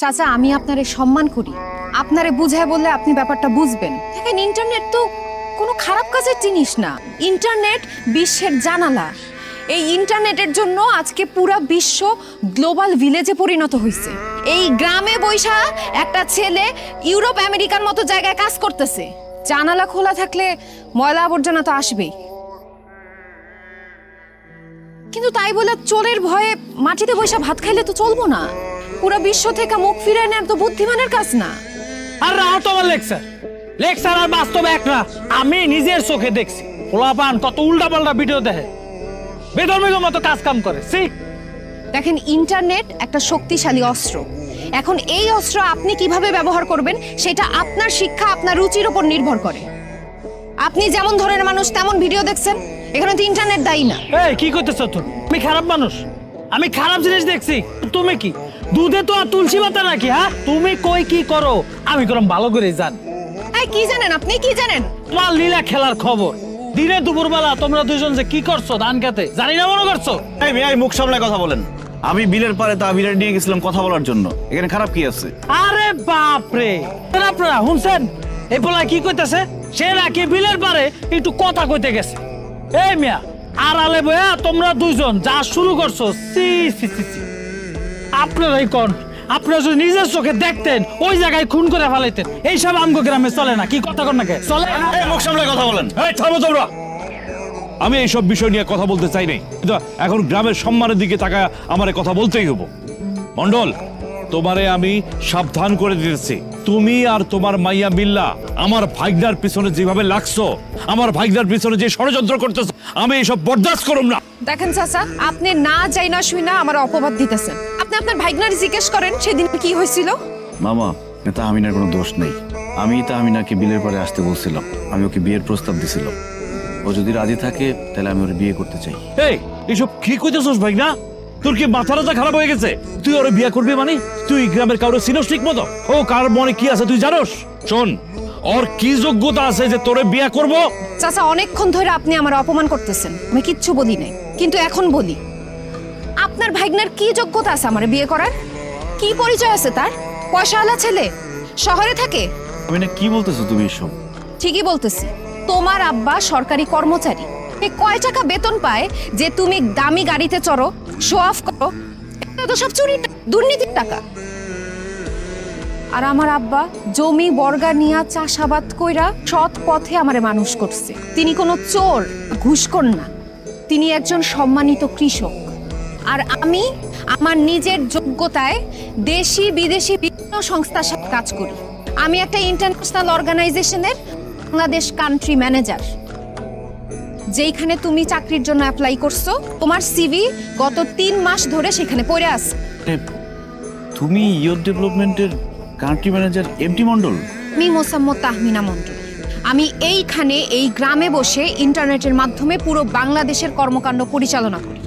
চাচা, আমি আপনারে সম্মান করি। আপনারে বুঝায় বললে আপনি ব্যাপারটা বুঝবেন। দেখেন, ইন্টারনেট তো কোনো খারাপ কাজের জিনিস না। ইন্টারনেট বিশ্বের জানালা। এই ইন্টারনেটের জন্য আজকে পুরা বিশ্ব গ্লোবাল ভিলেজে পরিণত হয়েছে এই গ্রামে বৈশা একটা ছেলে ইউরোপ, আমেরিকার মতো জায়গায় কাজ করতেছে। জানালা খোলা থাকলে ময়লা আবর্জনা তো আসবেই। কিন্তু তাই বলে চোরের ভয়ে মাটিতে বৈশা ভাত খাইলে তো চলবো না। পুরো বিশ্ব থেকে মুখ ফিরে নেওয়ার তো বুদ্ধিমানের কাজ না। আর রাও তোমার লেকচার। লেকচার আর বাস্তব এক না আমি নিজের চোখে দেখছি। পোলাপান কত উল্টা পাল্টা ভিডিও দেখে। বেদর্মীর মতো কাজ কাম করে সি। দেখেন ইন্টারনেট একটা শক্তিশালী অস্ত্র। এখন এই অস্ত্র আপনি কীভাবে ব্যবহার করবেন সেটা আপনার শিক্ষা আপনার রুচির উপর নির্ভর করে। আপনি যেমন ধরনের মানুষ তেমন ভিডিও দেখছেন। এখানে তো ইন্টারনেট দায়ী না। এই কি করতেছ তুমি? আমি খারাপ মানুষ। আমি খারাপ জিনিস দেখছি। তুমি কি? দুধে তো আর তুলসী পাতা নাকি হ্যাঁ? তুমি কই কি করো? আমি করম ভালো করে জান। এই কি জানেন আপনি? কি জানেন? তোমার লীলা খেলার খবর। দিনে দুপুর দুপুরবেলা তোমরা দুজন যে কি করছ ধান খেতে জানি না মনে করছ। এই এই মুখ সামনে কথা বলেন। আমি বিলের পারে তা বিলের নিয়ে গেছিলাম কথা বলার জন্য। এখানে খারাপ কি আছে? আরে বাপ রে আপনারা শুনছেন? এই বলা কি কইতেছে? সে নাকি বিলের পারে একটু কথা কইতে গেছে। এই মিয়া আর আলে বয়া তোমরা দুইজন যা শুরু করছ সি সি সি সি। আপনারাই কন। আপনারা যদি নিজের চোখে দেখতেন ওই জায়গায় খুন করে ফেলাইতেন। এইসব আমগো গ্রামে চলে না। কি কথা কর নাকি? চলে না? মুখ সামলায় কথা বলেন। এই থামো তোমরা। আমি এইসব বিষয় নিয়ে কথা বলতে চাই নাই। কিন্তু এখন গ্রামের সম্মানের দিকে তাকায় আমার কথা বলতেই হব মন্ডল তোমারে আমি সাবধান করে দিতেছি। তুমি আর তোমার মাইয়া মিল্লা আমার ভাইগনার পিছনে যেভাবে লাগছো আমার ভাইগনার পিছনে যে ষড়যন্ত্র করতেছো আমি এইসব বরদাস্ত করুম না। দেখেন চাচা আপনি না যাই না শুই না আমার অপবাদ দিতেছেন। আপনি আপনার ভাইগনার জিজ্ঞেস করেন সেদিন কি হয়েছিল? মামা তা আমিনার কোনো দোষ নেই। আমি তা আমিনাকে বিলের পরে আসতে বলছিলাম। আমি ওকে বিয়ের প্রস্তাব দিছিলাম। ও যদি রাজি থাকে তাহলে আমি ওর বিয়ে করতে চাই। এই এইসব কি কইতেছস ভাই না তোর কি মাথা রাজা খারাপ হয়ে গেছে? তুই ওরে বিয়া করবি মানে? তুই গ্রামের কারও চিনস ঠিক মতো? ও কার মনে কি আছে তুই জানোস? শোন ওর কি যোগ্যতা আছে যে তোরে বিয়া করব? চাচা অনেকক্ষণ ধরে আপনি আমার অপমান করতেছেন। আমি কিচ্ছু বলি নাই কিন্তু এখন বলি। আপনার ভাইগনার কি যোগ্যতা আছে আমার বিয়ে করার? কি পরিচয় আছে তার? পয়সাওয়ালা ছেলে? শহরে থাকে? আমিনা কি বলতেছো তুমি এসব? ঠিকই বলতেছি। তোমার আব্বা সরকারি কর্মচারী। এ কয় টাকা বেতন পায় যে তুমি দামি গাড়িতে চড়ো শো অফ করো? এটা তো সব চুরি দুর্নীতির টাকা। আর আমার আব্বা জমি, বর্গা নিয়া চাষাবাদ কইরা সৎ পথে আমারে মানুষ করছে। তিনি কোনো চোর, ঘুষখোর না। তিনি একজন সম্মানিত কৃষক। আর আমি আমার নিজের যোগ্যতায় দেশি, বিদেশি বিভিন্ন সংস্থার সাথে কাজ করি। আমি একটা ইন্টারন্যাশনাল অর্গানাইজেশনের বাংলাদেশ কান্ট্রি ম্যানেজার যেইখানে তুমি চাকরির জন্য অ্যাপ্লাই করছ তোমার সিভি গত তিন মাস ধরে সেখানে পড়ে আস তুমি ইয়র ডেভেলপমেন্টের কান্ট্রি ম্যানেজার এমটি মন্ডল আমি মোসাম্মদ তাহমিনা মন্ডল আমি এইখানে এই গ্রামে বসে ইন্টারনেটের মাধ্যমে পুরো বাংলাদেশের কর্মকাণ্ড পরিচালনা করি।